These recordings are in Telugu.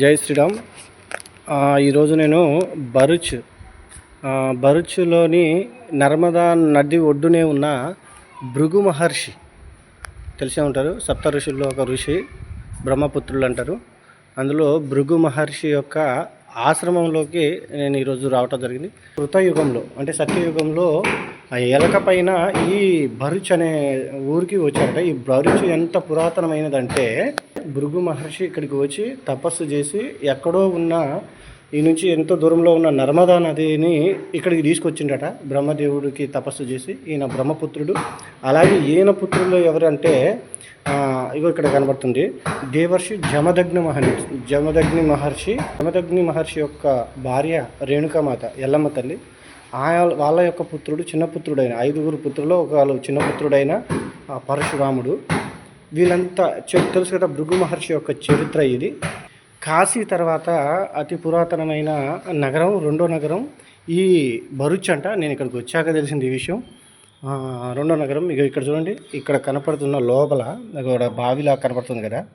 జై శ్రీరామ్. ఈరోజు నేను భరుచ్ భరూచ్లోని భరుచ్లోని నర్మదా నది ఒడ్డునే ఉన్న భృగు మహర్షి తెలిసే ఉంటారు సప్త ఋషుల్లో ఒక ఋషి బ్రహ్మపుత్రులు అంటారు. అందులో భృగు మహర్షి యొక్క ఆశ్రమంలోకి నేను ఈరోజు రావటం జరిగింది. కృతయుగంలో అంటే సత్యయుగంలో ఆ ఎలక పైన ఈ భరుచ్ అనే ఊరికి వచ్చారట. ఈ భరుచ్ ఎంత పురాతనమైనదంటే భృగు మహర్షి ఇక్కడికి వచ్చి తపస్సు చేసి ఎక్కడో ఉన్న ఈ నుంచి ఎంతో దూరంలో ఉన్న నర్మదా నదిని ఇక్కడికి తీసుకొచ్చిండట. బ్రహ్మదేవుడికి తపస్సు చేసి ఈయన బ్రహ్మపుత్రుడు. అలాగే ఈయన పుత్రులు ఎవరంటే ఇగో ఇక్కడ కనబడుతుంది. దేవర్షి జమదగ్ని మహర్షి జమదగ్ని మహర్షి జమదగ్ని మహర్షి యొక్క భార్య రేణుకామాత ఎల్లమ్మ తల్లి. ఆయా వాళ్ళ యొక్క పుత్రుడు చిన్న పుత్రుడైన ఐదుగురు పుత్రులు ఒక చిన్నపుత్రుడైన చిన్న పుత్రుడైన పరశురాముడు. వీళ్ళంతా చె- తెలుసు కదా భృగు మహర్షి యొక్క చరిత్ర ఇది. కాశీ తర్వాత అతి పురాతనమైన నగరం రెండో నగరం ఈ భరుచ్ అంట. నేను ఇక్కడికి వచ్చాక తెలిసింది ఈ విషయం. రెండో నగరం ఇక ఇక్కడ చూడండి ఇక్కడ కనపడుతున్న లోపల బావిలా కనపడుతుంది కదా.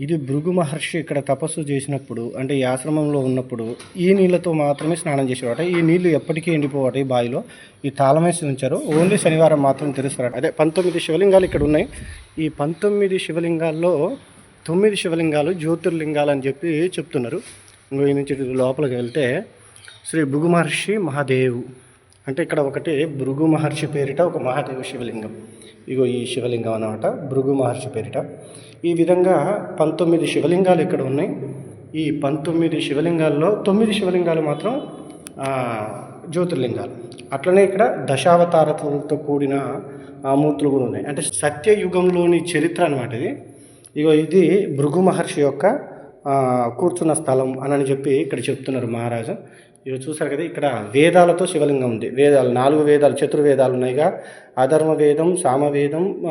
ఇది భృగు మహర్షి ఇక్కడ తపస్సు చేసినప్పుడు అంటే ఈ ఆశ్రమంలో ఉన్నప్పుడు ఈ నీళ్ళతో మాత్రమే స్నానం చేసేవాట. ఈ నీళ్ళు ఎప్పటికీ ఎండిపోవట ఈ బావిలో. ఈ తాళమేసి ఉంచారు. ఓన్లీ శనివారం మాత్రం తెరుస్తారట అదే పంతొమ్మిది శివలింగాలు ఇక్కడ ఉన్నాయి. ఈ పంతొమ్మిది శివలింగాల్లో తొమ్మిది శివలింగాలు జ్యోతిర్లింగాలు అని చెప్పి చెప్తున్నారు. ఇంకో ఈ నుంచి లోపలికి వెళ్తే శ్రీ భృగు మహర్షి మహాదేవు. అంటే ఇక్కడ ఒకటి భృగు మహర్షి పేరిట ఒక మహాదేవ శివలింగం. ఇగో ఈ శివలింగం అన్నమాట. భృగు మహర్షి పేరిట. ఈ విధంగా పంతొమ్మిది శివలింగాలు ఇక్కడ ఉన్నాయి. ఈ పంతొమ్మిది శివలింగాల్లో తొమ్మిది శివలింగాలు మాత్రం జ్యోతిర్లింగాలు. అట్లనే ఇక్కడ దశావతారతలతో కూడిన ఆ మూర్తులు కూడా ఉన్నాయి. అంటే సత్యయుగంలోని చరిత్ర అనమాట ఇది. ఇగో ఇది భృగు మహర్షి యొక్క కూర్చున్న స్థలం అని చెప్పి ఇక్కడ చెప్తున్నారు మహారాజు. ఇవి చూసారు కదా ఇక్కడ వేదాలతో శివలింగం ఉంది. వేదాలు నాలుగు వేదాలు చతుర్వేదాలు ఉన్నాయిగా. అధర్మ వేదం సామవేదం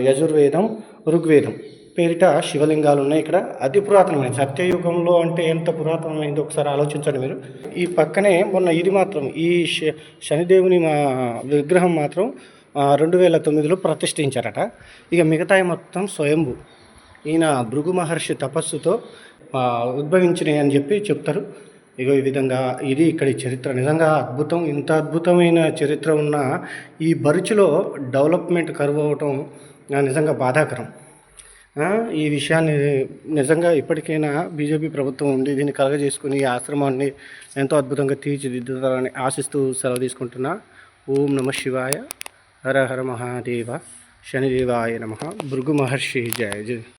యజుర్వేదం ఋగ్వేదం. పేరిట శివలింగాలు ఉన్నాయి ఇక్కడ. అతి పురాతనమైన సత్యయుగంలో అంటే ఎంత పురాతనమైంది ఒకసారి ఆలోచించండి మీరు. ఈ పక్కనే మొన్న ఇది మాత్రం ఈ శ- శనిదేవుని మా విగ్రహం మాత్రం రెండు వేల తొమ్మిదిలో ప్రతిష్ఠించారట. ఇక మిగతాయి మొత్తం స్వయంభు. ఈయన భృగు మహర్షి తపస్సుతో ఉద్భవించినాయి అని చెప్పి చెప్తారు. ఇగో ఈ విధంగా ఇది ఇక్కడి చరిత్ర. నిజంగా అద్భుతం ఇంత అద్భుతమైన చరిత్ర ఉన్న ఈ బరుచులో డెవలప్మెంట్ కరువు అవటం నిజంగా బాధాకరం. ఈ విషయాన్ని నిజంగా ఇప్పటికైనా బీజేపీ ప్రభుత్వం ఉండి దీన్ని కలగజేసుకుని ఈ ఆశ్రమాన్ని ఎంతో అద్భుతంగా తీర్చిదిద్దుతారని ఆశిస్తూ సెలవు తీసుకుంటున్నా. ఓం నమ శివాయ. హర హర మహాదేవ. శనిదేవాయ నమ. భృగు మహర్షి జయ జయ.